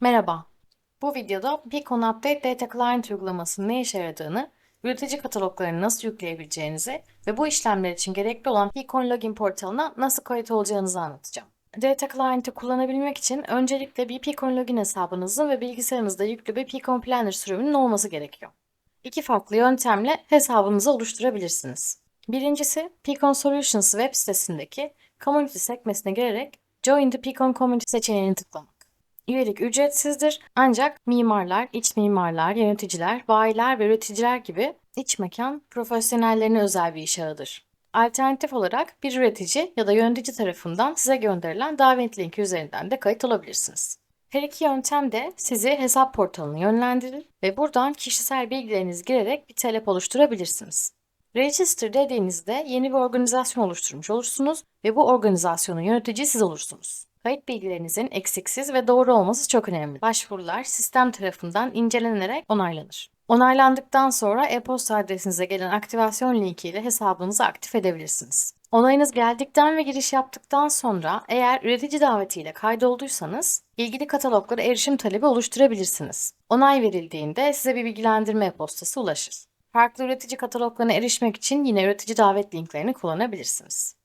Merhaba. Bu videoda Beacon Update Data Client uygulamasının ne işe yaradığını, üretici kataloglarını nasıl yükleyebileceğinizi ve bu işlemler için gerekli olan Beacon Login portalına nasıl kayıt olacağınızı anlatacağım. Data Client'ı kullanabilmek için öncelikle bir Beacon Login hesabınızın ve bilgisayarınızda yüklü bir Beacon Planner sürümünün olması gerekiyor. İki farklı yöntemle hesabınızı oluşturabilirsiniz. Birincisi, Beacon Solutions web sitesindeki Community sekmesine girerek Join the Beacon Community seçeneğini tıklamak. Üyelik ücretsizdir ancak mimarlar, iç mimarlar, yöneticiler, bayiler ve üreticiler gibi iç mekan profesyonellerine özel bir iş ağıdır. Alternatif olarak bir üretici ya da yönetici tarafından size gönderilen davet linki üzerinden de kayıt olabilirsiniz. Her iki yöntem de sizi hesap portalına yönlendirir ve buradan kişisel bilgilerinizi girerek bir talep oluşturabilirsiniz. Register dediğinizde yeni bir organizasyon oluşturmuş olursunuz ve bu organizasyonun yöneticisi siz olursunuz. Kayıt bilgilerinizin eksiksiz ve doğru olması çok önemli. Başvurular sistem tarafından incelenerek onaylanır. Onaylandıktan sonra e-posta adresinize gelen aktivasyon linki ile hesabınızı aktif edebilirsiniz. Onayınız geldikten ve giriş yaptıktan sonra eğer üretici davetiyle kaydolduysanız ilgili kataloglara erişim talebi oluşturabilirsiniz. Onay verildiğinde size bir bilgilendirme e-postası ulaşır. Farklı üretici kataloglarına erişmek için yine üretici davet linklerini kullanabilirsiniz.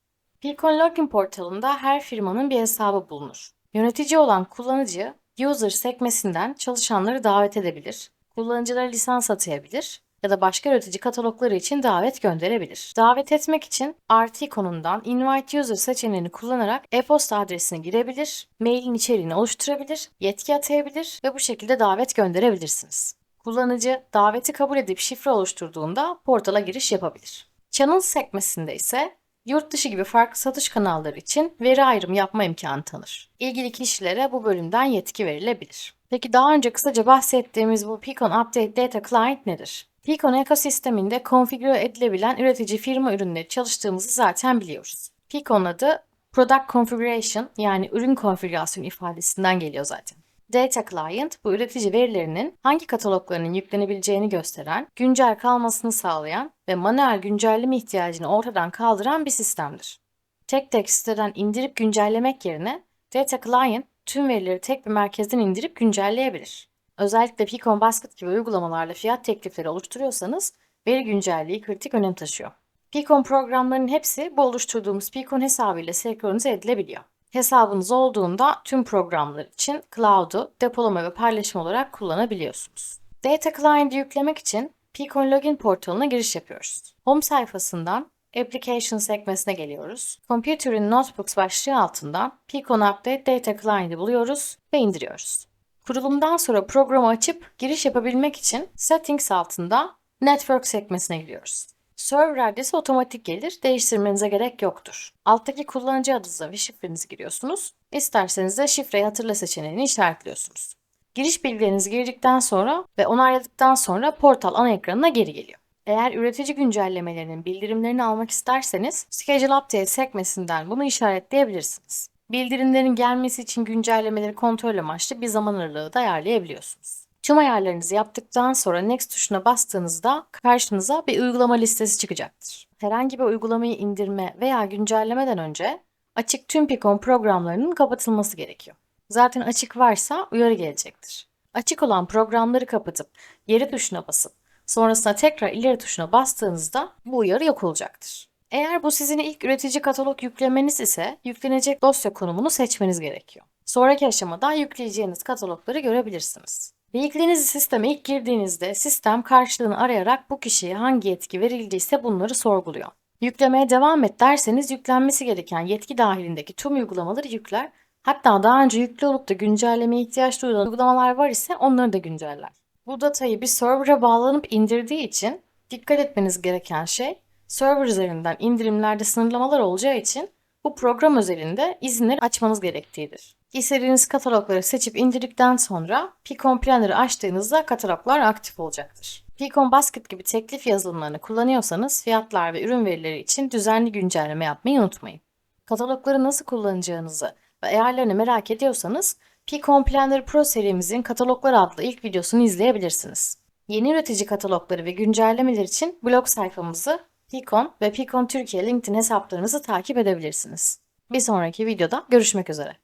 Beacon Login portalında her firmanın bir hesabı bulunur. Yönetici olan kullanıcı, user sekmesinden çalışanları davet edebilir, kullanıcılara lisans atayabilir ya da başka üretici katalogları için davet gönderebilir. Davet etmek için artı ikonundan Invite User seçeneğini kullanarak e-posta adresini girebilir, mailin içeriğini oluşturabilir, yetki atayabilir ve bu şekilde davet gönderebilirsiniz. Kullanıcı daveti kabul edip şifre oluşturduğunda portala giriş yapabilir. Channel sekmesinde ise yurt dışı gibi farklı satış kanalları için veri ayrımı yapma imkanı tanır. İlgili kişilere bu bölümden yetki verilebilir. Peki daha önce kısaca bahsettiğimiz bu Beacon Update Data Client nedir? Beacon ekosisteminde konfigüre edilebilen üretici firma ürünleri çalıştığımızı zaten biliyoruz. Beacon adı Product Configuration yani ürün konfigürasyonu ifadesinden geliyor zaten. Data Client bu üretici verilerinin hangi kataloglarının yüklenebileceğini gösteren, güncel kalmasını sağlayan ve manuel güncelleme ihtiyacını ortadan kaldıran bir sistemdir. Tek tek siteden indirip güncellemek yerine Data Client tüm verileri tek bir merkezden indirip güncelleyebilir. Özellikle Picon Basket gibi uygulamalarla fiyat teklifleri oluşturuyorsanız veri güncelliği kritik önem taşıyor. Picon programlarının hepsi bu oluşturduğumuz Picon hesabıyla senkronize edilebiliyor. Hesabınız olduğunda tüm programlar için cloud'u depolama ve paylaşım olarak kullanabiliyorsunuz. Data Client'ı yüklemek için Picon Login portalına giriş yapıyoruz. Home sayfasından Application sekmesine geliyoruz. Computer'in Notebooks başlığı altından Picon Update Data Client'ı buluyoruz ve indiriyoruz. Kurulumdan sonra programı açıp giriş yapabilmek için Settings altında Network sekmesine giriyoruz. Server adresi otomatik gelir, değiştirmenize gerek yoktur. Alttaki kullanıcı adınızı ve şifrenizi giriyorsunuz. İsterseniz de şifreyi hatırla seçeneğini işaretliyorsunuz. Giriş bilgilerinizi girdikten sonra ve onayladıktan sonra portal ana ekranına geri geliyor. Eğer üretici güncellemelerinin bildirimlerini almak isterseniz Schedule Update sekmesinden bunu işaretleyebilirsiniz. Bildirimlerin gelmesi için güncellemeleri kontrol amaçlı bir zaman aralığı da ayarlayabiliyorsunuz. Tüm ayarlarınızı yaptıktan sonra Next tuşuna bastığınızda karşınıza bir uygulama listesi çıkacaktır. Herhangi bir uygulamayı indirme veya güncellemeden önce açık tüm Picon programlarının kapatılması gerekiyor. Zaten açık varsa uyarı gelecektir. Açık olan programları kapatıp geri tuşuna basıp sonrasında tekrar ileri tuşuna bastığınızda bu uyarı yok olacaktır. Eğer bu sizin ilk üretici katalog yüklemeniz ise yüklenecek dosya konumunu seçmeniz gerekiyor. Sonraki aşamada yükleyeceğiniz katalogları görebilirsiniz. Bilgilerinizi sisteme ilk girdiğinizde sistem karşılığını arayarak bu kişiye hangi yetki verildiyse bunları sorguluyor. Yüklemeye devam et derseniz yüklenmesi gereken yetki dahilindeki tüm uygulamaları yükler. Hatta daha önce yüklü olup da güncellemeye ihtiyaç duyulan uygulamalar var ise onları da günceller. Bu datayı bir server'a bağlanıp indirdiği için dikkat etmeniz gereken şey server üzerinden indirimlerde sınırlamalar olacağı için bu program özelinde izinleri açmanız gerektiğidir. İstediğiniz katalogları seçip indirdikten sonra Picon Planner'ı açtığınızda kataloglar aktif olacaktır. Picon Basket gibi teklif yazılımlarını kullanıyorsanız fiyatlar ve ürün verileri için düzenli güncelleme yapmayı unutmayın. Katalogları nasıl kullanacağınızı ve ayarlarını merak ediyorsanız Picon Planner Pro serimizin Kataloglar adlı ilk videosunu izleyebilirsiniz. Yeni üretici katalogları ve güncellemeler için blog sayfamızı Picon ve Picon Türkiye LinkedIn hesaplarınızı takip edebilirsiniz. Bir sonraki videoda görüşmek üzere.